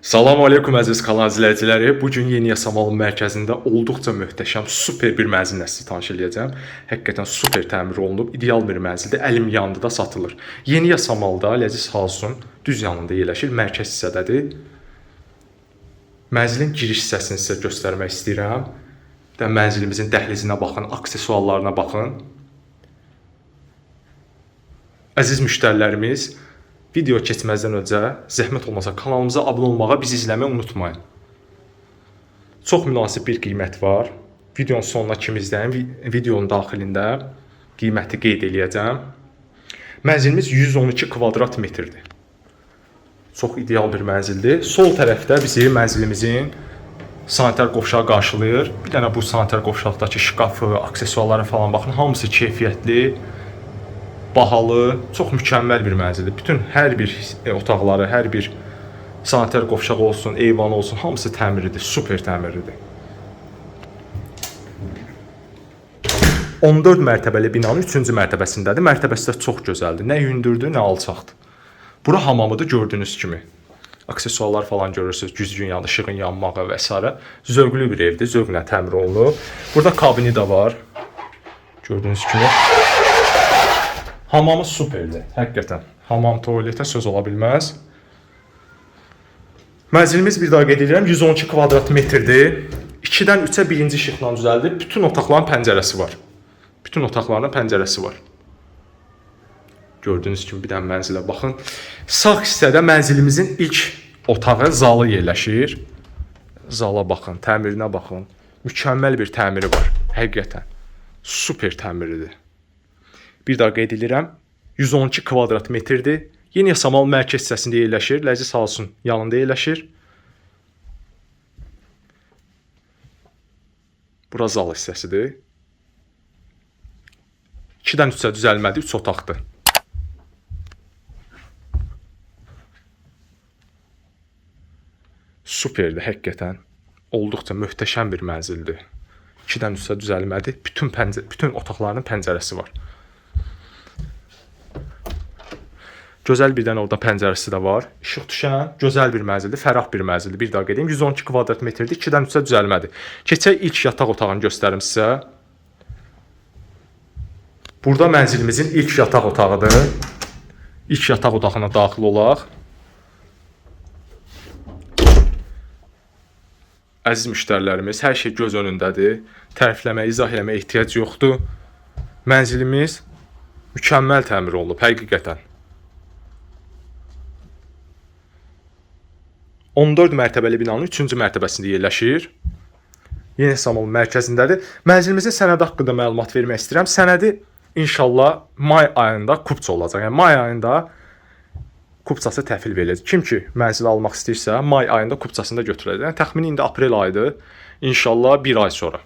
Salam aleykum əziz kanal izləyiciləri. Bu gün Yeni Yasamalın mərkəzində olduqca möhtəşəm, super bir mənzillə sizi tanış edəcəm. Həqiqətən super təmir olunub, ideal bir mənzildir. Əlim yanında da satılır. Yeni Yasamalda Ləziz House'un düz yanında yerləşir, mərkəz hissədədir. Mənzilin giriş hissəsini sizə göstərmək istəyirəm. Də mənzilimizin dəhlizinə baxın, aksesuarlarına baxın. Əziz müştərilərimiz, video keçməzdən öncə zəhmət olmasa kanalımıza abunə olmağa, bizi izləməyi unutmayın. Çox münasib bir qiymət var. Videonun sonuna kimi izləyin. Vi- Videonun daxilində qiyməti qeyd eləyəcəm. Mənzilimiz 112 kvadrat metrdir. Çox ideal bir mənzildir. Sol tərəfdə bizi mənzilimizin sanitar qovşağı qarşılayır. Bir dənə bu sanitar qovşaqdakı şkafı, aksesuarları falan baxın, hamısı keyfiyyətli, bahalı, çox mükəmməl bir mənzildir. Bütün hər bir e, otaqları, hər bir sanitar qovşağı olsun, eyvanı olsun, hamısı təmirlidir, super təmirlidir. 14 mərtəbəli binanın 3-cü mərtəbəsindədir. Mərtəbəsi də çox gözəldir. Nə hündürdür, nə alçaqdır. Bura hamamıdır gördüyünüz kimi. Aksesuarlar falan görürsüz, güzgün yanı, işığın yanmağı və s. Zövqlü bir evdir, zövqlə təmir olunub. Burada kabini də var. Gördüyünüz kimi. Hamamı superdir, həqiqətən. Hamam, tualetə söz ola bilməz. Mənzilimiz bir daha qeyd edirəm, 112 kvadrat metrdir. 2-dən 3-ə birinci işıqla düzəldib. Bütün otaqların pəncərəsi var. Bütün otaqların pəncərəsi var. Gördüyünüz kimi bir dənə mənzilə baxın. Sağ hissədə mənzilimizin ilk otağı, zalı yerləşir. Zala baxın, təmirinə baxın. Mükəmməl bir təmiri var, həqiqətən. Super təmiridir. Bir daha qeyd edirəm. 112 kvadrat metrdir. Yeni Yasamal mərkəz hissəsində yerləşir. Ləziz House'un yanında yerləşir. Bura zal hissəsidir. 2-dən 3-ə düzəlmədi, 3 otaqdır. Superdir həqiqətən. Olduqca möhtəşəm bir mənzildir. 2-dən 3-ə düzəlmədi. Bütün pəncə bütün otaqların pəncərəsi var. Gözəl bir dənə orada pəncərəsi də var. İşıq düşən, gözəl bir mənzildir, fərah bir mənzildir. Bir daha qeyd edeyim, 112 kvadrat metrdir, 2-dən 3-ə düzəlmədi. Keçək ilk yataq otağını göstərim sizə. Burada mənzilimizin ilk yataq otağıdır. İlk yataq otağına daxil olaq. Əziz müştərilərimiz, hər şey göz önündədir. Tərifləməyə, izah eləməyə ehtiyac yoxdur. Mənzilimiz mükəmməl təmir olunub, həqiqətən. 14 mərtəbəli binanın 3-cü mərtəbəsində yerləşir. Yeni İstanbul mərkəzindədir. Mənzilimizin sənədi haqqında məlumat vermək istəyirəm. Sənədi inşallah may ayında kupça olacaq. Yəni may ayında kupçası təhvil veriləcək. Kim ki mənzil almaq istəyirsə, may ayında kupçasını da götürəcək. Yəni təxmini indi aprel ayıdır. İnşallah 1 ay sonra.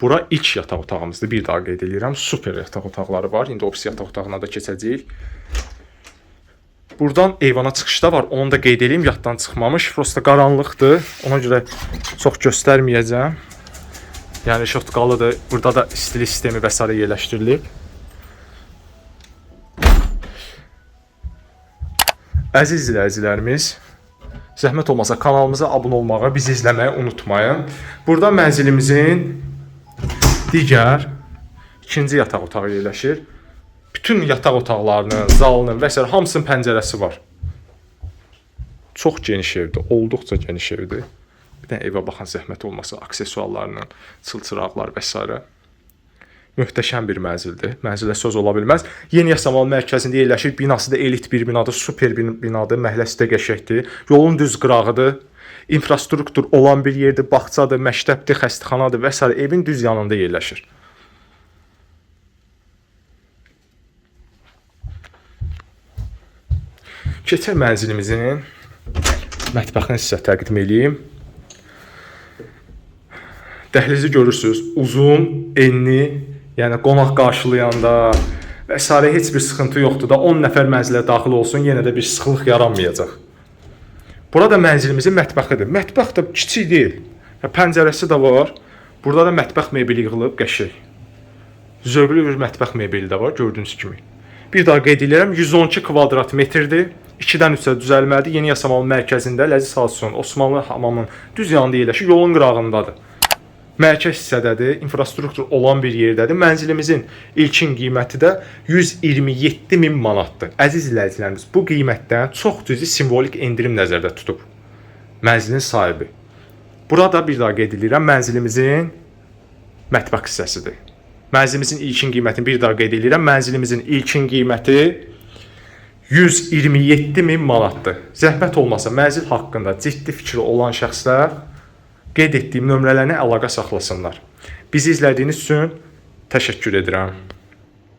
Bura ilk yataq otağımızdır. Bir daha qeyd edirəm. Super yataq otaqları var. İndi ofis yataq otağına da keçəcəyik. Buradan eyvana çıxış da var. Onu da qeyd edeyim, yaddan çıxmamış. Prosta qaranlıqdır. Ona görə çox göstərməyəcəm. Yəni işıq tıqalıdır. Burada da istilik sistemi və s. yerləşdirilib. Əziz izləyicilərimiz, zəhmət olmasa kanalımıza abunə olmağı, bizi izləməyi unutmayın. Burada mənzilimizin digər ikinci yataq otağı yerləşir. Bütün yataq otaqlarının, zalının və s. hamısının pəncərəsi var. Çox geniş evdir, olduqca geniş evdir. Bir də evə baxan zəhmət olmasa aksesuarlarla, çılçıraqlar və s. Möhtəşəm bir mənzildir. Mənzilə söz ola bilməz. Yeni Yasamal mərkəzində yerləşir. Binası da elit bir binadır, super bir binadır. Məhəlləsi də qəşəngdir. Yolun düz qırağıdır. İnfrastruktur olan bir yerdir, bağçadır, məktəbdir, xəstəxanadır və s. evin düz yanında yerləşir. Keçək mənzilimizin mətbəxini sizə təqdim edeyim. Dəhlizi görürsüz, uzun, enli, yəni qonaq qarşılayanda və s. heç bir sıxıntı yoxdur da 10 nəfər mənzilə daxil olsun, yenə də bir sıxlıq yaranmayacaq. Burada mənzilimizin mətbəxidir. Mətbəx də kiçik deyil. Ya, Pəncərəsi də var. Burada da mətbəx mebeli yığılıb qəşəng. Zövqlü bir mətbəx mebeli də var gördüyünüz kimi. Bir daha qeyd edirəm, 112 kvadrat metrdir. 2-dən 3-ə düzəlməlidir. Yeni Yasamal mərkəzində Ləziz Salson Osmanlı hamamının düz yanında yerləşir, yolun qırağındadır. Mərkəz hissədədir, infrastruktur olan bir yerdədir. Mənzilimizin ilkin qiyməti də 127 min manatdır. Əziz izləyicilərimiz, bu qiymətdən çox cüzi simvolik endirim nəzərdə tutub mənzilin sahibi. Burada bir daha qeyd edirəm, mənzilimizin mətbəx hissəsidir. Mənzilimizin ilkin qiymətini bir daha qeyd edirəm. Mənzilimizin ilkin qiyməti 127 min manatdır. Zəhmət olmasa mənzil haqqında ciddi fikri olan şəxslər qeyd etdiyim nömrələrlə əlaqə saxlasınlar. Bizi izlədiyiniz üçün təşəkkür edirəm.